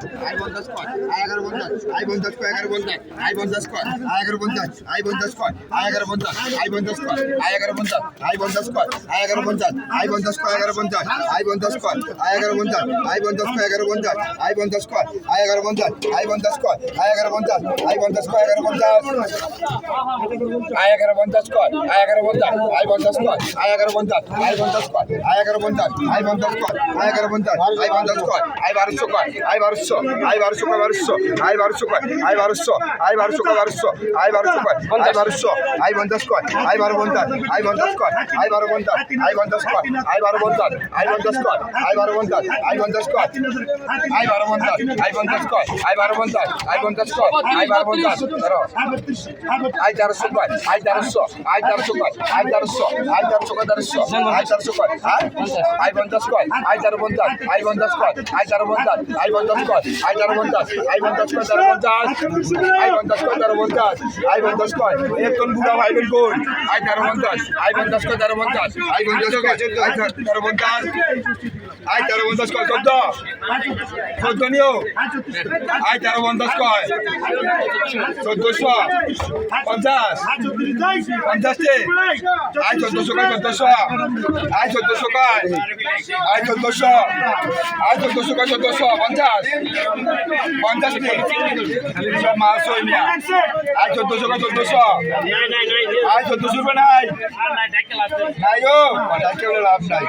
I পঞ্চাশ কয় I এগারো পঞ্চাশ আই পঞ্চাশ কয় এগারো পঞ্চাশ আই পঞ্চাশ কয় আই এগারো পঞ্চাশ আই পঞ্চাশ কয় আই এগারো পঞ্চাশ আই পঞ্চাশ কয় আই এগারো পঞ্চাশ আই পঞ্চাশ কয় আই এগারো পঞ্চাশ আই পঞ্চাশ কয় এগারো পঞ্চাশ আই পঞ্চাশ কয় আই এগারো পঞ্চাশ আই পঞ্চাশ কয় এগারো পঞ্চাশ আই পঞ্চাশ কয় আই এগারো পঞ্চাশ আই পঞ্চাশ কয় আই এগারো পঞ্চাশ আই পঞ্চাশ কয় এগারো পঞ্চাশ আই এগারো পঞ্চাশ কয় আই এগারো পঞ্চাশ আই পঞ্চাশ কয় আই এগারো পঞ্চাশ আই পঞ্চাশ কয় আই আই বারোশো কয় বারোশো আই বারোশো কয় আই বারোশো আই বারোশো কয় বারোশো আই বারোশো কয় আই বারোশো আই পঞ্চাশ কয় আই বারো পঞ্চাশ আই পঞ্চাশ কয় আই বারো পঞ্চাশ আই পঞ্চাশ কয় আই বারো পঞ্চাশ আই পঞ্চাশ কয় আই বারো পঞ্চাশ আই পঞ্চাশ কয় আই বারো পঞ্চাশ আই পঞ্চাশ কয় আই বারো পঞ্চাশ আই পঞ্চাশ কয় আই বারো পঞ্চাশ ধরো আই তেরোশো কয় আই তেরোশো আই তেরোশো কয় আই তেরোশো আই তেরোশো কয় তেরোশো আই তেরোশো কয় হ্যাঁ আই পঞ্চাশ কয় আই তেরো পঞ্চাশ আই পঞ্চাশ কয় আই তেরো পঞ্চাশ আই পঞ্চাশ কয় আই তেরো পঞ্চাশ, আই পঞ্চাশ কয় তেরো পঞ্চাশ? আই পঞ্চাশ কয় তেরো পঞ্চাশ, আই পঞ্চাশ কয়? এক টন বুড়া ভাই বের কই? আই তেরো পঞ্চাশ, আই পঞ্চাশ কয় তেরো পঞ্চাশ, আই পঞ্চাশ কয় তেরো পঞ্চাশ, আই তেরো পঞ্চাশ কয় চোদ্দ। চোদ্দ নিও। আই তেরো পঞ্চাশ কয়। চোদ্দশো। পঞ্চাশ। পঞ্চাশটি আই চোদ্দশো কয় চোদ্দশো। আই চোদ্দশো কয়। আই চোদ্দশো। আই চোদ্দশো কয় চোদ্দশো। পঞ্চাশ। পঞ্চাশটি সব হই মিয়া আই চোদ্দশো কয় চোদ্দশো আই চোদ্দশো রুপে নাই নাই গো কথা কেউ লাভ নাই।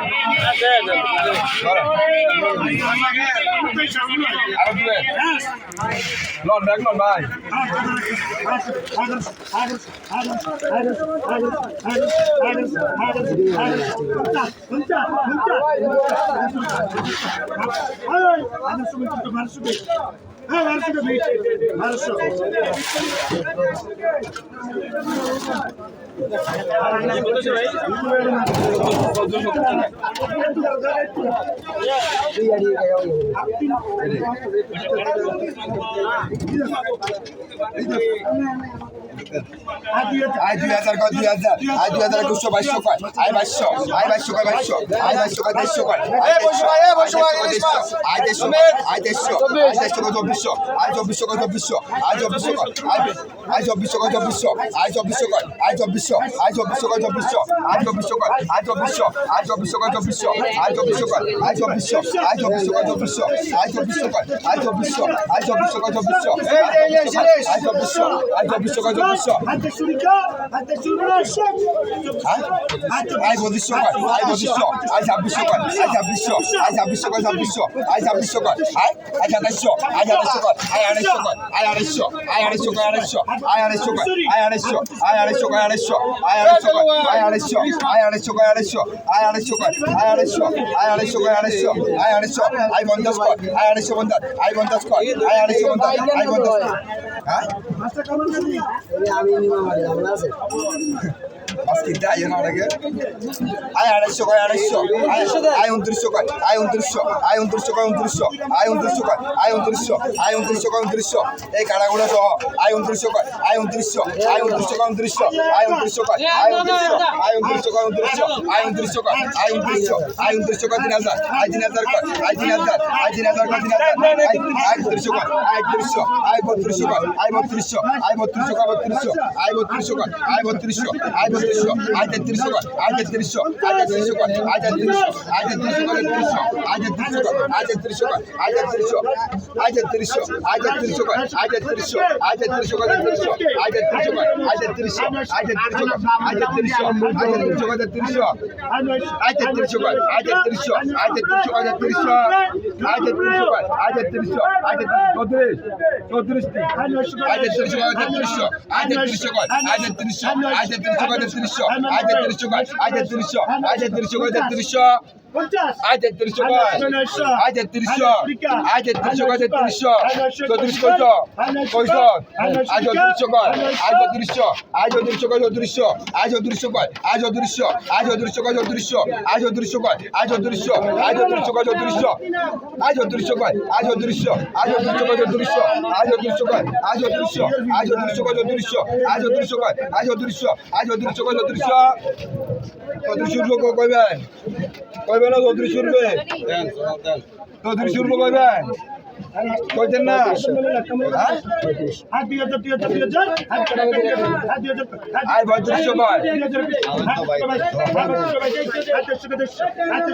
আরও লন ব্যাগ লন ভাই হ্যাঁ মানুষ মানুষ আই দুই হাজার কয় দুই হাজার আই দুই হাজার একুশশো বাইশশো কয় আই বাইশশো আই বাইশশো কয় বাইশশো আই বাইশশো কয় দেড়শো কয় আই দেড়শো আই দেড়শো আই দেড়শো কয় চব্বিশশো আই চব্বিশশো কয় চব্বিশশো আই চব্বিশশো কয় আই চব্বিশশো কয় চব্বিশশো আই চব্বিশশো কয় আই চব্বিশশো আই চব্বিশশো কয় চব্বিশশো আই চব্বিশশো কয় আই চব্বিশশো আই চব্বিশশো কয় চব্বিশশো আই চব্বিশশো কয় আই চব্বিশশো আই চব্বিশশো কয় চব্বিশশো আই চব্বিশশো কয় আই চব্বিশশো আই চব্বিশশো কয় চব্বিশশো আই চব্বিশশো আই চব্বিশশো কয় চব্বিশশো আই পঁচিশশো কয় আই পঁচিশশো আই ছাব্বিশশো কয় আই ছাব্বিশশো আই ছাব্বিশশো কয় ছাব্বিশশো আই ছাব্বিশশো কয় আই আই সাতাশশো আই সাতাশশো কয় আই আড়াইশো কয় আই আড়াইশো আই আড়াইশো কয় আড়াইশো আই আড়াইশো কয় আই আড়াইশো আই আড়াইশো কয় আড়াইশো আই আড়াইশো কয় আই আড়াইশো আই আড়াইশো কয় আড়াইশো আই আড়াইশো কয় আই আড়াইশো আই আড়াইশো কয় আড়াইশো আই আড়াইশো আই পঞ্চাশ কয় আই আড়াইশো পঞ্চাশ আই পঞ্চাশ কয় আই আড়াইশো পঞ্চাশ আই পঞ্চাশ হ্যাঁ? আজকে আই না অনেকে আই আড়াইশো কয় আড়াইশো আই উনত্রিশশো কয় আই উনত্রিশশো আই উনত্রিশশো কয় উনত্রিশশো আই উনত্রিশশো কয় আই উনত্রিশশো আই উনত্রিশশো কয় উনত্রিশশো এই কাড়াগুলো সহ আই উনত্রিশশো কয় আই উনত্রিশশো আই উনত্রিশশো কয় উনত্রিশশো আই উনত্রিশশো কয় আই উনত্রিশশো আই উনত্রিশশো কয় উনত্রিশশো আই উনত্রিশশো কয় আই উনত্রিশশো আই উনত্রিশশো কয় তিন হাজার আই তিন হাজার কয় আই তিন হাজার আই তিন হাজার কয় তিন হাজার একত্রিশশো কয় আই একত্রিশশো আই বত্রিশশো আই বত্রিশশো আই বত্রিশশো কয় বত্রিশশো আই বত্রিশশো আই বত্রিশশো আই বত্রিশশো আই তেত্রিশশো কয় আই তেত্রিশশো আই তেত্রিশশো কয় আই তেত্রিশশো আই তেত্রিশশো কয় তেত্রিশশো আই তেত্রিশশো কয় আই তেত্রিশশো আই তেত্রিশশো আই তেত্রিশশো কয় আই তেত্রিশশো আই তেত্রিশশো কয় তেত্রিশশো আই তেত্রিশশো আই তেত্রিশশো কয় আই তেত্রিশশো আই তেত্রিশশো আই তেত্রিশশো আই তেত্রিশশো কয় আই তেত্রিশশো আই তেত্রিশশো আই তেত্রিশশো আই তেত্রিশশো কয় আই তেত্রিশশো আই তেত্রিশশো চৌত্রিশ চৌত্রিশটি আই তেত্রিশশো কয় তেত্রিশশো আই তেত্রিশশো কয় আই তেত্রিশশো আই তেত্রিশশো কয় তেত্রিশশো আই তেত্রিশশো কয় আই তেত্রিশশো আই তেত্রিশশো কয় তেত্রিশশো আই তেত্রিশশো কয় আই তেত্রিশশো আই তেত্রিশশো কয় তেত্রিশশো চৌত্রিশ কয়শ কয়শ আই চৌত্রিশশো কয় আই চৌত্রিশশো আই চৌত্রিশশো কয় চৌত্রিশশো আই চৌত্রিশশো কয় আই চৌত্রিশশো আই চৌত্রিশশো কয় চৌত্রিশশো আই চৌত্রিশশো কয় আই চৌত্রিশশো আই চৌত্রিশশো কয় চৌত্রিশশো আই চৌত্রিশশো কয় আই চৌত্রিশশো আই চৌত্রিশশো কয় চৌত্রিশশো আই চৌত্রিশশো কয় আই চৌত্রিশশো আই চৌত্রিশশো কয় চৌত্রিশশো আই চৌত্রিশশো কইবে না গদরি শুনবে গদরি শুনব কইবে কইতেন না আই বদরি সবাই আচ্ছা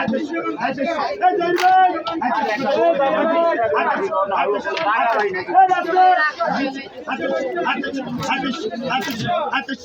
আচ্ছা আচ্ছা আচ্ছা